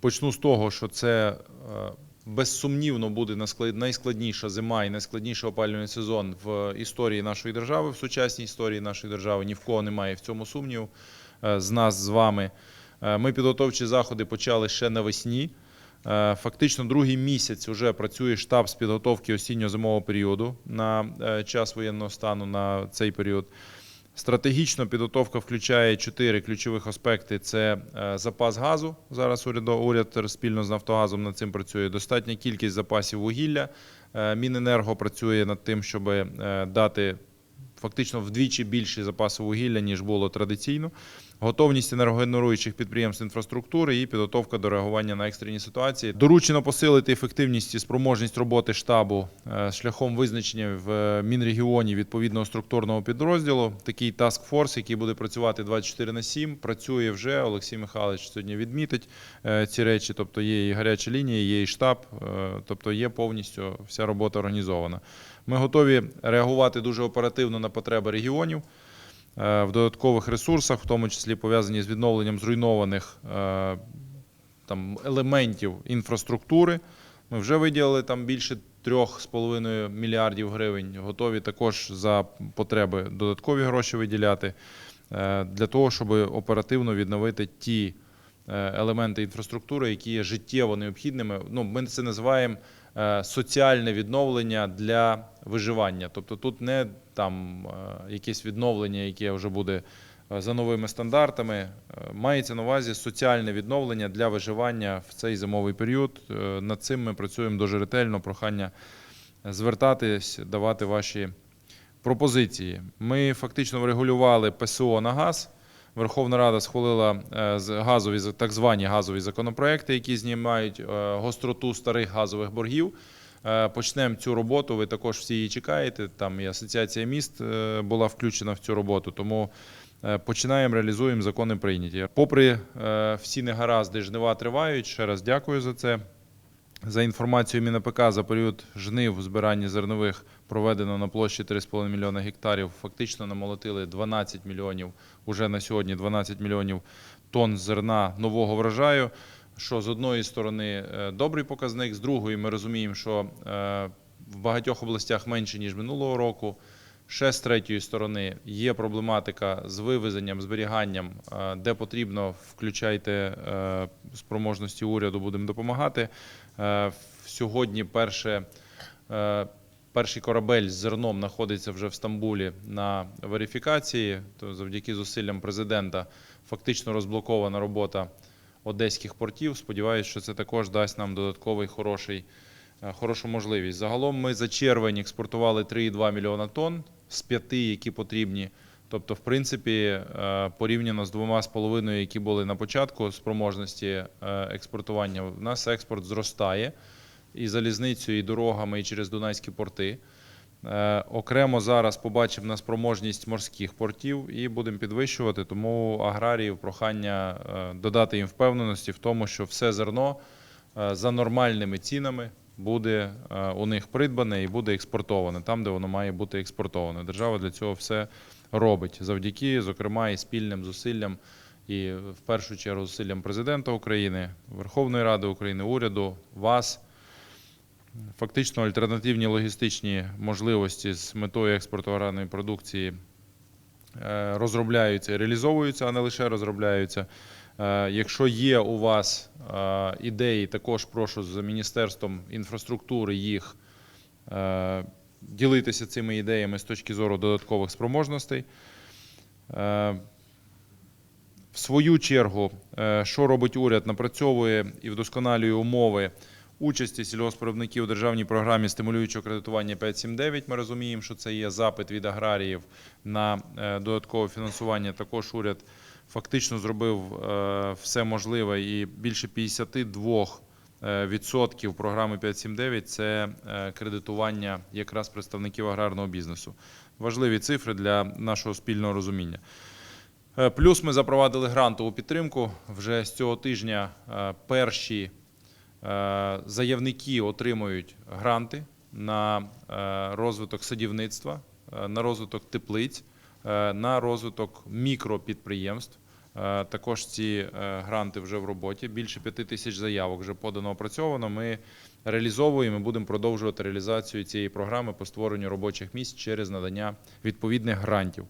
Почну з того, що це е, безсумнівно буде найскладніша зима і найскладніший опалювальний сезон в історії нашої держави, в сучасній історії нашої держави. Ні в кого немає в цьому сумніву е, з нас з вами. Е, Ми підготовчі заходи почали ще навесні. Фактично, другий місяць вже працює штаб з підготовки осінньо-зимового періоду на час воєнного стану на цей період. Стратегічно підготовка включає чотири ключових аспекти: це е, запас газу. Зараз уряд, спільно з Нафтогазом над цим працює. Достатня кількість запасів вугілля. Е, Міненерго працює над тим, щоб е, дати фактично вдвічі більші запаси вугілля, ніж було традиційно. Готовність енергогенеруючих підприємств інфраструктури і підготовка до реагування на екстрені ситуації. Доручено посилити ефективність і спроможність роботи штабу е, шляхом визначення в е, Мінрегіоні відповідного структурного підрозділу. Такий task-force, який буде працювати 24 на 7, працює вже. Олексій Михайлович сьогодні відмітить е, ці речі. Тобто є і гаряча лінія, є і штаб, тобто є повністю вся робота організована. Ми готові реагувати дуже оперативно на потреби регіонів в додаткових ресурсах, в тому числі пов'язані з відновленням зруйнованих е, там, елементів інфраструктури. Ми вже виділили там більше 3,5 мільярдів гривень. Готові також за потреби додаткові гроші виділяти е, для того, щоб оперативно відновити ті е, елементи інфраструктури, які є життєво необхідними. Ну, ми це називаємо е, соціальне відновлення для виживання. Тобто тут не там е, якесь відновлення, яке вже буде е, за новими стандартами. Е, Мається на увазі соціальне відновлення для виживання в цей зимовий період. Е, Над цим ми працюємо дуже ретельно. Прохання звертатись, давати ваші пропозиції. Ми фактично врегулювали ПСО на газ. Верховна Рада схвалила е, газові так звані газові законопроекти, які знімають е, гостроту старих газових боргів. Е, Почнемо цю роботу. Ви також всі її чекаєте. Там і асоціація міст була включена в цю роботу. Тому починаємо, реалізуємо закони прийняті. Попри всі негаразди, жнива тривають. Ще раз дякую за це. За інформацією МінАПК, за період жнив збирання зернових проведено на площі 3,5 мільйона гектарів. Фактично намолотили 12 мільйонів, уже на сьогодні 12 мільйонів тонн зерна нового врожаю. Що з одної сторони е, добрий показник, з другої ми розуміємо, що е, в багатьох областях менше ніж минулого року. Ще з третьої сторони є проблематика з вивезенням, зберіганням, е, де потрібно, включайте спроможності уряду, будемо допомагати. Е, Сьогодні перше, е, перший корабель з зерном знаходиться вже в Стамбулі на верифікації. То завдяки зусиллям президента фактично розблокована робота одеських портів. Сподіваюся, що це також дасть нам додатковий хороший, е, хорошу можливість. Загалом ми за червень експортували 3,2 мільйона тонн з п'яти, які потрібні. Тобто, в принципі, е, порівняно з двома з половиною, які були на початку спроможності е, експортування, в нас експорт зростає і залізницею, і дорогами, і через Дунайські порти. Е, Окремо зараз побачимо на спроможність морських портів і будемо підвищувати. Тому аграріїв прохання додати їм впевненості в тому, що все зерно за нормальними цінами буде у них придбане і буде експортоване там, де воно має бути експортоване. Держава для цього все робить завдяки, зокрема, і спільним зусиллям, і в першу чергу зусиллям президента України, Верховної Ради України, уряду, вас. Фактично альтернативні логістичні можливості з метою експорту аграрної продукції е, розробляються і реалізовуються, а не лише розробляються. Е, Якщо є у вас е, ідеї, також прошу з Міністерством інфраструктури їх ділитися цими ідеями з точки зору додаткових спроможностей. Е, В свою чергу, е, що робить уряд, напрацьовує і вдосконалює умови участі сільгоспвиробників у державній програмі стимулюючого кредитування 5.7.9. Ми розуміємо, що це є запит від аграріїв на е, додаткове фінансування. Також уряд фактично зробив все можливе і більше 52 е, відсотків програми 5.7.9 – це е, кредитування якраз представників аграрного бізнесу. Важливі цифри для нашого спільного розуміння. Е, Плюс ми запровадили грантову підтримку. Вже з цього тижня е, перші е, заявники отримують гранти на е, розвиток садівництва, е, на розвиток теплиць, е, на розвиток мікропідприємств. Е, Також ці е, гранти вже в роботі. Більше п'яти тисяч заявок вже подано опрацьовано. Ми реалізовуємо і будемо продовжувати реалізацію цієї програми по створенню робочих місць через надання відповідних грантів.